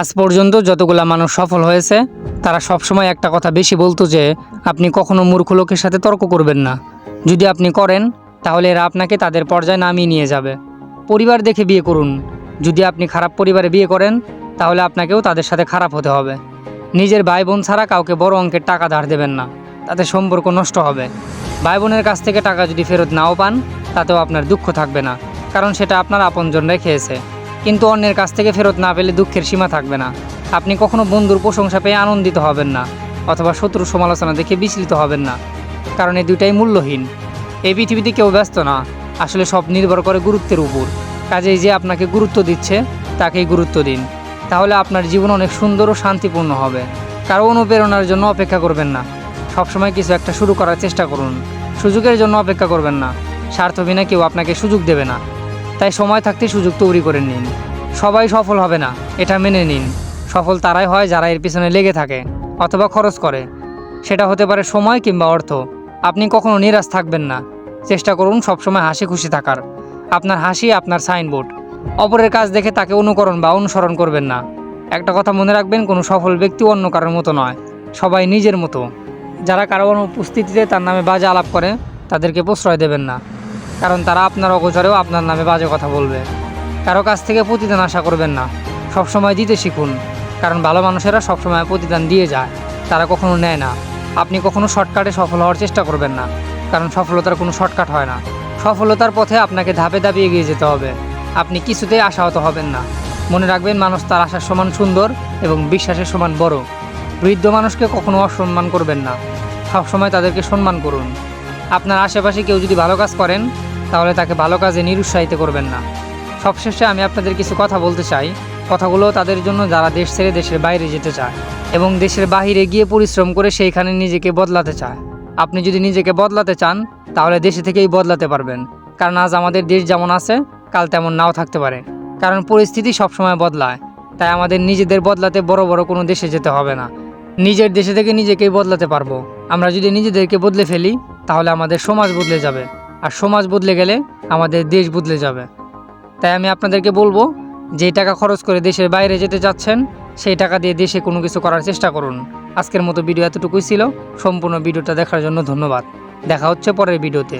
আজ পর্যন্ত যতগুলা মানুষ সফল হয়েছে, তারা সবসময় একটা কথা বেশি বলতো যে, আপনি কখনো মূর্খ লোকের সাথে তর্ক করবেন না। যদি আপনি করেন, তাহলে এরা আপনাকে তাদের পর্যায়ে নামিয়ে নিয়ে যাবে। পরিবার দেখে বিয়ে করুন। যদি আপনি খারাপ পরিবারে বিয়ে করেন, তাহলে আপনাকেও তাদের সাথে খারাপ হতে হবে। নিজের ভাই বোন ছাড়া কাউকে বড় অঙ্কের টাকা ধার দেবেন না। তাতে সম্পর্ক নষ্ট হবে। ভাই বোনের কাছ থেকে টাকা যদি ফেরত নাও পান, তাতেও আপনার দুঃখ থাকবে না। কারণ সেটা আপনার আপনজনরাই খেয়েছে। কিন্তু অন্যের কাছ থেকে ফেরত না পেলে দুঃখের সীমা থাকবে না। আপনি কখনো বন্ধুর প্রশংসা পেয়ে আনন্দিত হবেন না, অথবা শত্রুর সমালোচনা দেখে বিচলিত হবেন না, কারণ এই দুইটাই মূল্যহীন। এই পৃথিবীতে কেউ ব্যস্ত না, আসলে সব নির্ভর করে গুরুত্বের উপর। কাজেই যে আপনাকে গুরুত্ব দিচ্ছে, তাকেই গুরুত্ব দিন। তাহলে আপনার জীবন অনেক সুন্দর ও শান্তিপূর্ণ হবে। কারও অনুপ্রেরণার জন্য অপেক্ষা করবেন না। সবসময় কিছু একটা শুরু করার চেষ্টা করুন। সুযোগের জন্য অপেক্ষা করবেন না। স্বার্থ বিনা কেউ আপনাকে সুযোগ দেবে না। তাই সময় থাকতে সুযোগ তৈরি করে নিন। সবাই সফল হবে না, এটা মেনে নিন। সফল তারাই হয় যারা এর পিছনে লেগে থাকে অথবা খরচ করে। সেটা হতে পারে সময় কিংবা অর্থ। আপনি কখনো নিরাশ থাকবেন না। চেষ্টা করুন সবসময় হাসি খুশি থাকার। আপনার হাসি, আপনার সাইনবোর্ড। অপরের কাজ দেখে তাকে অনুকরণ বা অনুসরণ করবেন না। একটা কথা মনে রাখবেন, কোনো সফল ব্যক্তি অন্য কারোর মতো নয়, সবাই নিজের মতো। যারা কারও অনুপস্থিতিতে তার নামে বাজে আলাপ করে, তাদেরকে প্রশ্রয় দেবেন না। কারণ তারা আপনার অগোচরেও আপনার নামে বাজে কথা বলবে। কারও কাছ থেকে প্রতিদান আশা করবেন না। সবসময় দিতে শিখুন। কারণ ভালো মানুষেরা সবসময় প্রতিদান দিয়ে যায়। তারা কখনো নেয় না। আপনি কখনো শর্টকাটে সফল হওয়ার চেষ্টা করবেন না। কারণ সফলতার কোনো শর্টকাট হয় না। সফলতার পথে আপনাকে ধাপে ধাপে এগিয়ে যেতে হবে। আপনি কিছুতেই আশাহত হবেন না। মনে রাখবেন, মানুষ তার আশার সমান সুন্দর এবং বিশ্বাসের সমান বড়। বৃদ্ধ মানুষকে কখনো অসম্মান করবেন না। সবসময় তাদেরকে সম্মান করুন। আপনার আশেপাশে কেউ যদি ভালো কাজ করেন তাহলে তাকে ভালো কাজে নিরুৎসাহিত করবেন না। সবশেষে আমি আপনাদের কিছু কথা বলতে চাই। কথাগুলো তাদের জন্য যারা দেশ ছেড়ে দেশের বাইরে যেতে চায় এবং দেশের বাহিরে গিয়ে পরিশ্রম করে সেইখানে নিজেকে বদলাতে চায়। আপনি যদি নিজেকে বদলাতে চান, তাহলে দেশে থেকেই বদলাতে পারবেন। কারণ আজ আমাদের দেশ যেমন আছে, কাল তেমন নাও থাকতে পারে। কারণ পরিস্থিতি সবসময় বদলায়। তাই আমাদের নিজেদের বদলাতে বড় বড় কোনো দেশে যেতে হবে না। নিজের দেশে থেকে নিজেকেই বদলাতে পারব। আমরা যদি নিজেদেরকে বদলে ফেলি, তাহলে আমাদের সমাজ বদলে যাবে। আর সমাজ বদলে গেলে আমাদের দেশ বদলে যাবে। তাই আমি আপনাদেরকে বলব, যে টাকা খরচ করে দেশের বাইরে যেতে যাচ্ছেন, সেই টাকা দিয়ে দেশে কোনো কিছু করার চেষ্টা করুন। আজকের মতো ভিডিও এতটুকুই ছিল। সম্পূর্ণ ভিডিওটা দেখার জন্য ধন্যবাদ। দেখা হচ্ছে পরের ভিডিওতে।